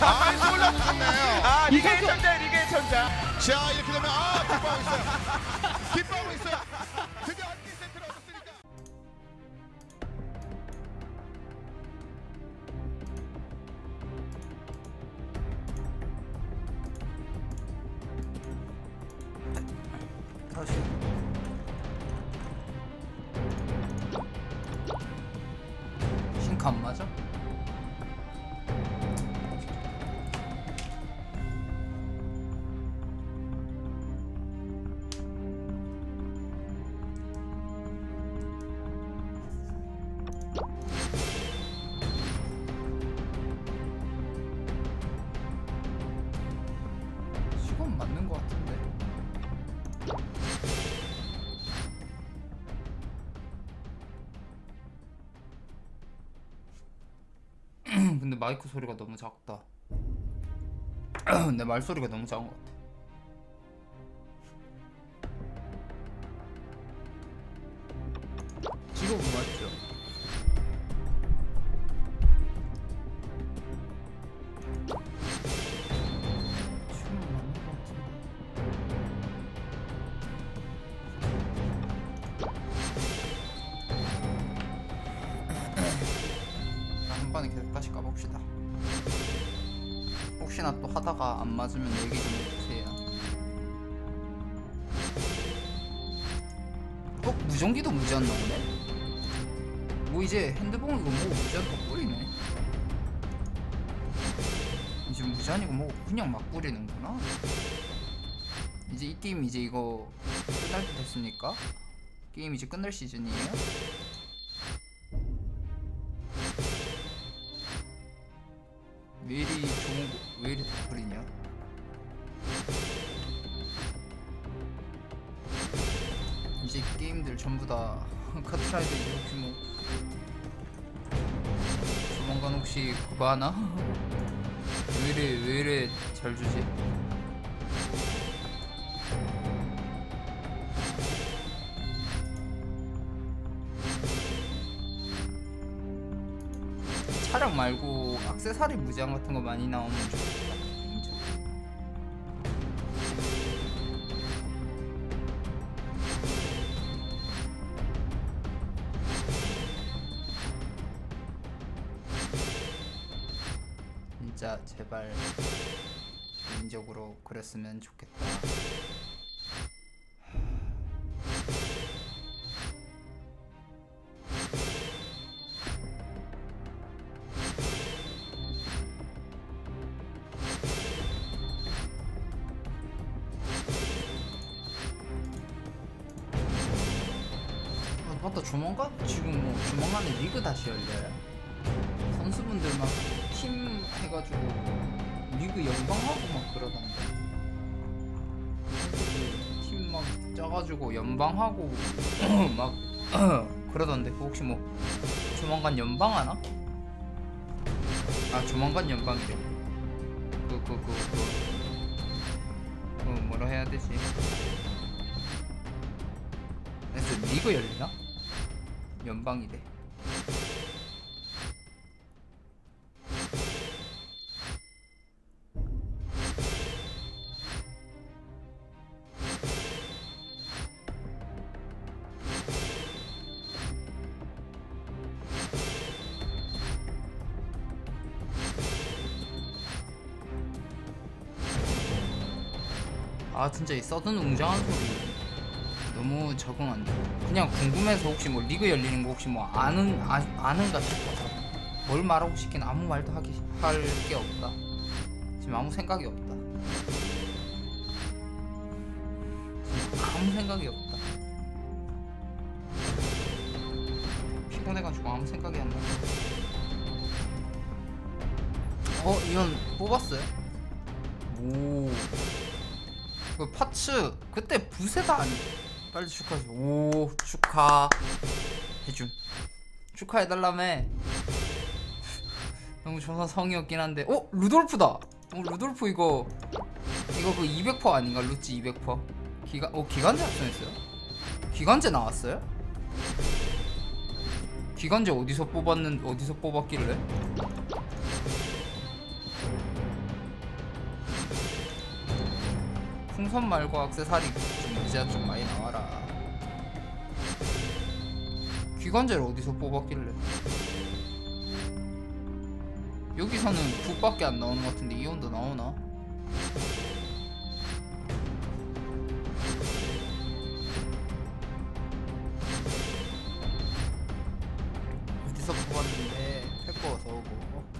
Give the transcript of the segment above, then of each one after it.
아, 올라붙었네요. 아 리그의 천재 리그의 천재 자, 이렇게 되면 아, 기뻐하고 있어요. 기뻐하고 있어요. 드디어 한개 세트를 얻었으니까. 다시 근데 마이크 소리가 너무 작다. 내 말소리가 너무 작은 것 같아. 지금 한 번에 계속 다시 까봅시다. 혹시나 또 하다가 안 맞으면 얘기 좀 해주세요. 어? 무전기도 무제한 나오네? 뭐 이제 핸드폰 이거 뭐 무제한 다 뿌리네? 이제 무제한이고 뭐 그냥 막 뿌리는구나? 이제 이 게임 이제 이거 끝날 때 됐습니까? 게임 이제 끝날 시즌이에요? 왜 이리 거, 왜 이리 덕분이냐? 이제 게임들 전부 다 카트라이더 이렇게 뭐 조만간 혹시 그거 하나? 왜 이래 왜 이래 잘 주지? 차량 말고 액세서리 무제한 같은 거 많이 나오면 좋겠다. 인정. 진짜 제발 개인적으로 그랬으면 좋겠다. 조만간 지금 뭐 조만간에 리그 다시 열려요. 선수분들 막 팀 해가지고 리그 연방하고 막 그러던데. 팀 막 짜가지고 연방하고 막 그러던데 혹시 뭐 조만간 연방하나? 아 조만간 연방이래. 그그 그 그그 뭐라 해야 되지? 그래서 리그 열리나? 연방이래. 아 진짜 이 써든 웅장한 소리 너무 적응 안 돼. 그냥 궁금해서 혹시 뭐 리그 열리는 거 혹시 뭐 아는 아, 아는가 싶어서 뭘 말하고 싶긴 아무 말도 하기 할 게 없다. 지금 아무 생각이 없다. 아무 생각이 없다. 피곤해가지고 아무 생각이 안 나. 어 이건 뽑았어요? 오. 그 파츠 그때 부세다 아니 빨리 축하해 오 축하. 해준 축하해달라며. 너무 존나 성의 없긴 한데. 어? 루돌프다. 어 루돌프 이거. 이거 그 200% 아닌가? 루찌 200% 기간 어 기간제 합성했어요? 기간제 나왔어요? 기간제 어디서 뽑았는 어디서 뽑았길래 풍선 말고 악세사리 좀 이제 좀 많이 나와라. 기관제를 어디서 뽑았길래? 여기서는 북밖에 안 나오는 것 같은데 이온도 나오나? 어디서 뽑았는데 어서 오고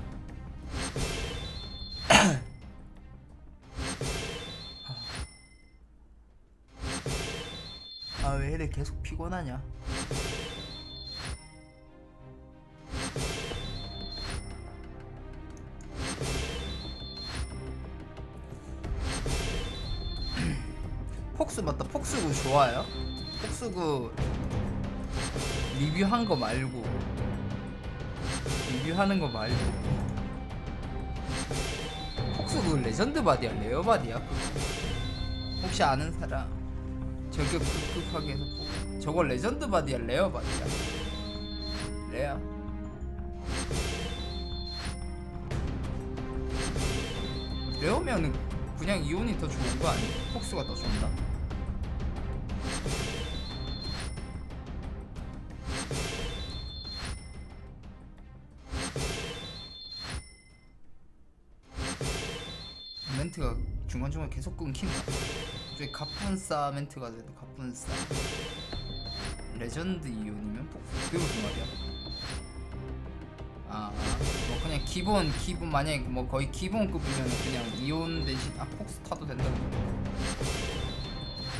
왜 이래 계속 피곤하냐? 폭스 맞다. 폭스구 좋아요? 폭스구 리뷰한 거 말고 리뷰하는 거 말고. 폭스구 레전드 바디야? 레어 바디야? 혹시 아는 사람 저격 급급하게 해서 보고 저거 레전드 바디야 레어 바디야 레어 레어면은 그냥 이온이 더 좋은 거 아니야? 폭스가 더 좋나? 멘트가 중간중간 계속 끊긴다 저기 갑분싸 멘트가 돼도 갑분싸 레전드 이온이면 폭스 그게 무슨 말이야? 아, 뭐 그냥 기본 기본 만약에 뭐 거의 기본급이면 그냥 이온 대신 아 폭스 타도 된다는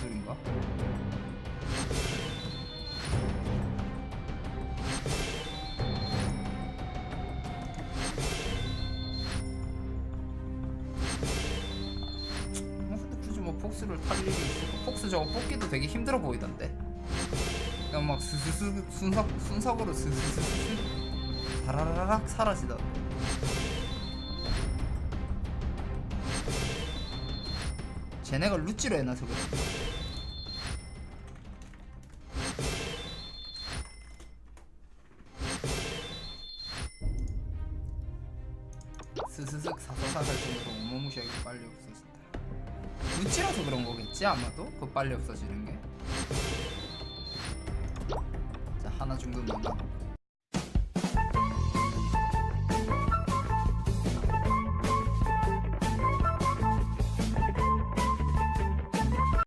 소린가? 폭스를 탈 일이 있을까? 폭스 저거 뽑기도 되게 힘들어 보이던데. 그냥 막 스스스 순삭 순삭으로 스스스스 사라라락 사라지던데. 쟤네가 루찌로 해놔서 그래. 스스슥 사사사 할 정도로 어마무시하게 빨리 없어진다. 루찌라서 그런 거겠지 아마도 그 빨리 없어지는 게. 자 하나 정도 넘어놓고